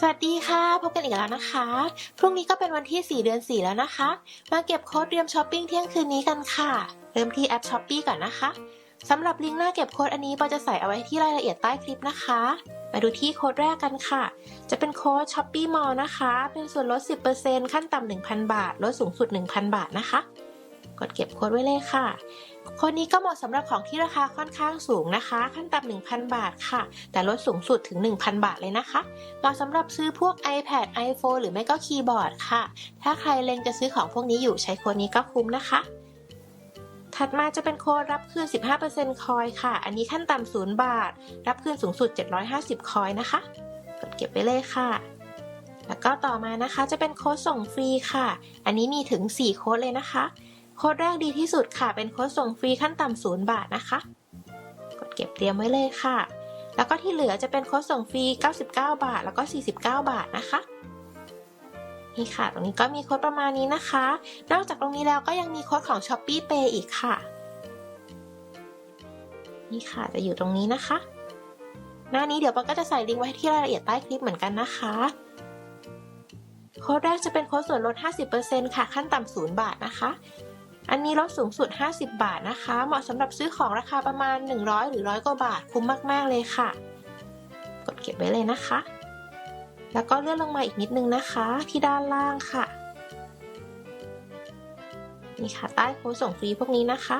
สวัสดีค่ะ พบกันอีกแล้วนะคะ พรุ่งนี้ก็เป็นวันที่ 4 เดือน 4 แล้วนะคะ มาเก็บโค้ดเตรียมช้อปปิ้งเที่ยงคืนนี้กันค่ะ เริ่มที่แอปช้อปปี้ก่อนนะคะสำหรับลิงก์หน้าเก็บโค้ดอันนี้ปอจะใส่เอาไว้ที่รายละเอียดใต้คลิปนะคะ มาดูที่โค้ดแรกกันค่ะ จะเป็นโค้ดช้อปปี้มอลนะคะ เป็นส่วนลด 10%ขั้นต่ำ1,000 บาท ลดสูงสุด 1,000 บาทนะคะ กดเก็บโค้ดไว้เลยค่ะโค้ดนี้ก็เหมาะสำหรับของที่ราคาค่อนข้างสูงนะคะ ขั้นต่ำ1,000 บาทค่ะ แต่ลดสูงสุดถึง 1,000 บาทเลยนะคะเหมาะสำหรับซื้อพวก iPad iPhone หรือไม่ก็คีย์บอร์ดค่ะ ถ้าใครเล็งจะซื้อของพวกนี้อยู่ใช้โค้ดนี้ก็คุ้มนะคะถัดมาจะเป็นโค้ดรับคืน 15%คอยค่ะ อันนี้ขั้นต่ำ 0 บาท รับคืนสูงสุด 750 คอยนะคะ กดเก็บไปเลยค่ะ แล้วก็ต่อมานะคะจะเป็นโค้ดส่งฟรีค่ะ อันนี้มีถึง 4 โค้ดเลยนะคะ โค้ดแรกดีที่สุดค่ะ เป็นโค้ดส่งฟรีขั้นต่ำ0บาทนะคะ กดเก็บเตรียมไว้เลยค่ะ แล้วก็ที่เหลือจะเป็นโค้ดส่งฟรี 99 บาท แล้วก็ 49 บาทนะคะนี่ค่ะ ตรงนี้ก็มีโค้ดประมาณนี้นะคะ นอกจากตรงนี้แล้วก็ยังมีโค้ดของ s h อ p e e Pay อีกค่ะ นี่ค่ะ จะอยู่ตรงนี้นะคะ หน้านี้เดี๋ยวปอก็จะใส่ลิงก์ไว้ที่รายละเอียดใต้คลิปเหมือนกันนะคะ โค้ดแรกจะเป็นโค้ดส่วนลด 50%ค่ะ ขั้นต่ำ0บาทนะคะ อันนี้ลดสูงสุด 50 บาทนะคะ เหมาะสำหรับซื้อของราคาประมาณ 100 หรือ100กว่าบาท คุ้มมาก ๆ เลยค่ะ กดเก็บไว้เลยนะคะ แล้วก็เลื่อนลงมาอีกนิดนึงนะคะที่ด้านล่างค่ะ นี่ค่ะ ใต้โค้ดส่งฟรีพวกนี้นะคะ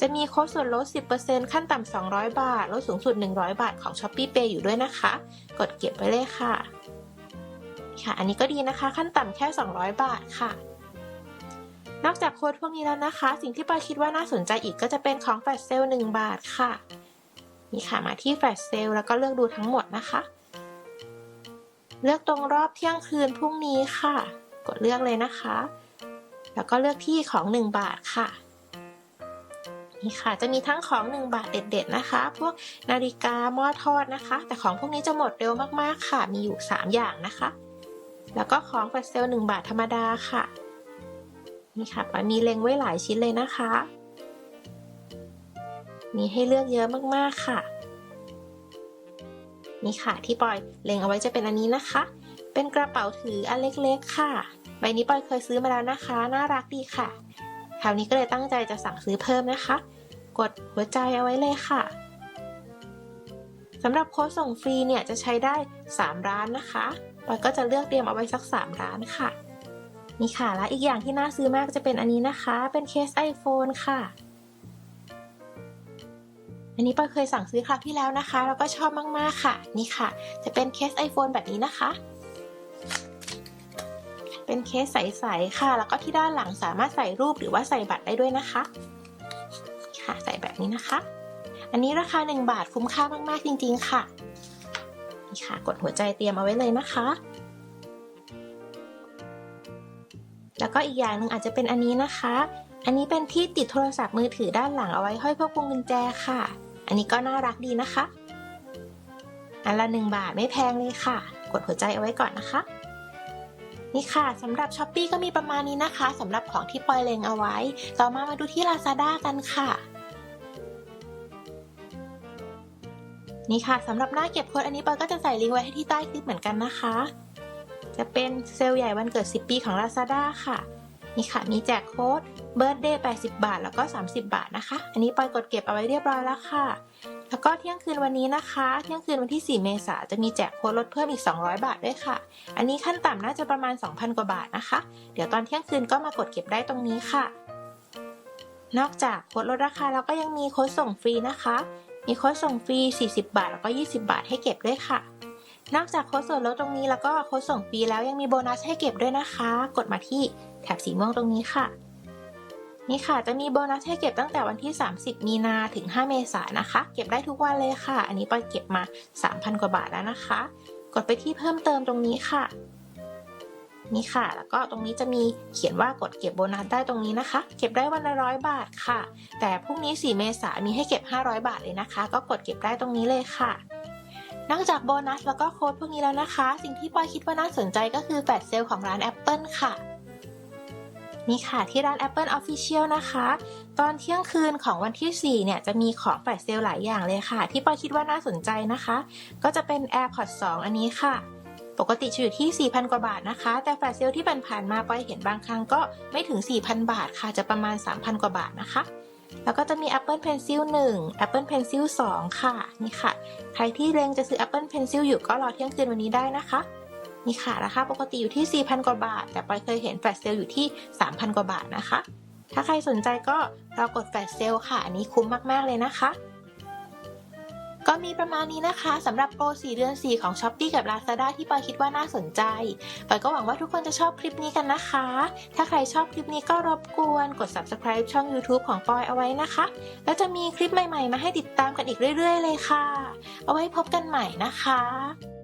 จะมีโค้ดส่วนลด 10%ขั้นต่ำ 200 บาท ลดสูงสุด 100 บาทของ s h อ p e e Pay อยู่ด้วยนะคะ กดเก็บไว้เลยค่ะ ค่ะ อันนี้ก็ดีนะคะ ขั้นต่ำแค่ 200 บาทค่ะ นอกจากโค้ดพวกนี้แล้วนะคะ สิ่งที่ปาคิดว่าน่าสนใจอีกก็จะเป็นของแฟลชเซลล์1บาทค่ะ นี่ค่ะมาที่แฟลชเซลล์แล้วก็เลือกดูทั้งหมดนะคะ เลือกตรงรอบเที่ยงคืนพรุ่งนี้ค่ะ กดเลือกเลยนะคะ แล้วก็เลือกที่ของ 1 บาทค่ะ นี่ค่ะจะมีทั้งของ 1 บาทเด็ด ๆ นะคะ พวกนาฬิกาหม้อทอดนะคะ แต่ของพวกนี้จะหมดเร็วมากๆค่ะ มีอยู่ 3 อย่างนะคะ แล้วก็ของแฟลชเซลล์1บาทธรรมดาค่ะ นี่ค่ะปอยมีเล็งไว้หลายชิ้นเลยนะคะ มีให้เลือกเยอะมากๆค่ะนี่ค่ะที่ปอยเล็งเอาไว้จะเป็นอันนี้นะคะ เป็นกระเป๋าถืออันเล็กๆค่ะ ใบนี้ปอยเคยซื้อมาแล้วนะคะ น่ารักดีค่ะคราวนี้ก็เลยตั้งใจจะสั่งซื้อเพิ่มนะคะ กดหัวใจเอาไว้เลยค่ะสำหรับโค้ดส่งฟรีเนี่ยจะใช้ได้ 3 ร้านนะคะปอยก็จะเลือกเตรียมเอาไว้สัก 3 ร้านค่ะ นี่ค่ะ และอีกอย่างที่น่าซื้อมากจะเป็นอันนี้นะคะ เป็นเคส iPhone ค่ะ อันนี้ปอยเคยสั่งซื้อคราวที่แล้วนะคะ แล้วก็ชอบมากๆค่ะ นี่ค่ะ จะเป็นเคส iPhone แบบนี้นะคะ เป็นเคสใสๆค่ะ แล้วก็ที่ด้านหลังสามารถใส่รูปหรือว่าใส่บัตรได้ด้วยนะคะ ค่ะ ใส่แบบนี้นะคะ อันนี้ราคา 1 บาทคุ้มค่ามากๆจริง ๆ ค่ะ นี่ค่ะ กดหัวใจเตรียมเอาไว้เลยนะคะ แล้วก็อีกอย่างหนึ่งอาจจะเป็นอันนี้นะคะ อันนี้เป็นที่ติดโทรศัพท์มือถือด้านหลังเอาไว้ห้อยพวกพวงกุญแจค่ะ อันนี้ก็น่ารักดีนะคะ อันละหนึ่งบาทไม่แพงเลยค่ะ กดหัวใจเอาไว้ก่อนนะคะ นี่ค่ะสำหรับช้อปปีก็มีประมาณนี้นะคะสำหรับของที่ปอยเลงเอาไว้ ต่อมามาดูที่ Lazada กันค่ะนี่ค่ะสำหรับหน้าเก็บโค้ดอันนี้ปอยก็จะใส่ลิงก์ไว้ให้ที่ใต้คลิปเหมือนกันนะคะ จะเป็นเซลล์ใหญ่วันเกิด 10 ปีของ Lazada ค่ะ นี่ค่ะ มีแจกโค้ด Birthday 80 บาท แล้วก็ 30 บาทนะคะ อันนี้ปอยกดเก็บเอาไว้เรียบร้อยแล้วค่ะ แล้วก็เที่ยงคืนวันนี้นะคะ เที่ยงคืนวันที่ 4 เมษาจะมีแจกโค้ดลดเพิ่มอีก 200 บาทด้วยค่ะ อันนี้ขั้นต่ำน่าจะประมาณ 2,000 กว่าบาทนะคะ เดี๋ยวตอนเที่ยงคืนก็มากดเก็บได้ตรงนี้ค่ะ นอกจากโค้ดลดราคาแล้วก็ยังมีโค้ดส่งฟรีนะคะ มีโค้ดส่งฟรี 40 บาท แล้วก็ 20 บาทให้เก็บด้วยค่ะ นอกจากโค้ดส่วนลดตรงนี้แล้วก็โค้ดส่งฟรีแล้วยังมีโบนัสให้เก็บด้วยนะคะ กดมาที่แถบสีม่วงตรงนี้ค่ะ นี่ค่ะจะมีโบนัสให้เก็บตั้งแต่วันที่ 30 มีนาถึง 5 เมษายนนะคะ เก็บได้ทุกวันเลยค่ะ อันนี้ปอยเก็บมา 3,000 กว่าบาทแล้วนะคะ กดไปที่เพิ่มเติมตรงนี้ค่ะ นี่ค่ะ แล้วก็ตรงนี้จะมีเขียนว่ากดเก็บโบนัสได้ตรงนี้นะคะ เก็บได้วันละร้อยบาทค่ะ แต่พรุ่งนี้ 4 เมษายนมีให้เก็บ 500 บาทเลยนะคะ ก็กดเก็บได้ตรงนี้เลยค่ะ นอกจากโบนัสแล้วก็โค้ดพวกนี้แล้วนะคะ สิ่งที่ปอยคิดว่าน่าสนใจก็คือแฟลชเซลของร้าน Apple ค่ะ นี่ค่ะที่ร้าน Apple Official นะคะ ตอนเที่ยงคืนของวันที่ 4 เนี่ย จะมีของแฟลชเซลหลายอย่างเลยค่ะ ที่ปอยคิดว่าน่าสนใจนะคะ ก็จะเป็น AirPods 2 อันนี้ค่ะ ปกติจะอยู่ที่ 4,000 กว่าบาทนะคะ แต่แฟลชเซลที่ผ่านๆมาปอยเห็นบางครั้งก็ไม่ถึง 4,000 บาทค่ะ จะประมาณ 3,000 กว่าบาทนะคะ แล้วก็จะมี Apple Pencil 1 Apple Pencil 2 ค่ะ นี่ค่ะ ใครที่เล็งจะซื้อ Apple Pencil อยู่ก็รอเที่ยงคืนวันนี้ได้นะคะ นี่ค่ะ ราคาปกติอยู่ที่ 4,000 กว่าบาท แต่ปอยเคยเห็นแฟลชเซลอยู่ที่ 3,000 กว่าบาทนะคะ ถ้าใครสนใจก็รอกดแฟลชเซลค่ะ อันนี้คุ้มมาก ๆ เลยนะคะ ก็มีประมาณนี้นะคะสำหรับโปร 4 เดือน 4 ของ s h อ p e e กับ Lazada ที่ปอยคิดว่าน่าสนใจปอยก็หวังว่าทุกคนจะชอบคลิปนี้กันนะคะ ถ้าใครชอบคลิปนี้ก็รบกวนกด subscribe ช่อง YouTube ของปอยเอาไว้นะคะ แล้วจะมีคลิปใหม่ๆ มาให้ติดตามกันอีกเรื่อย ๆ เลยค่ะ เอาไว้พบกันใหม่นะคะ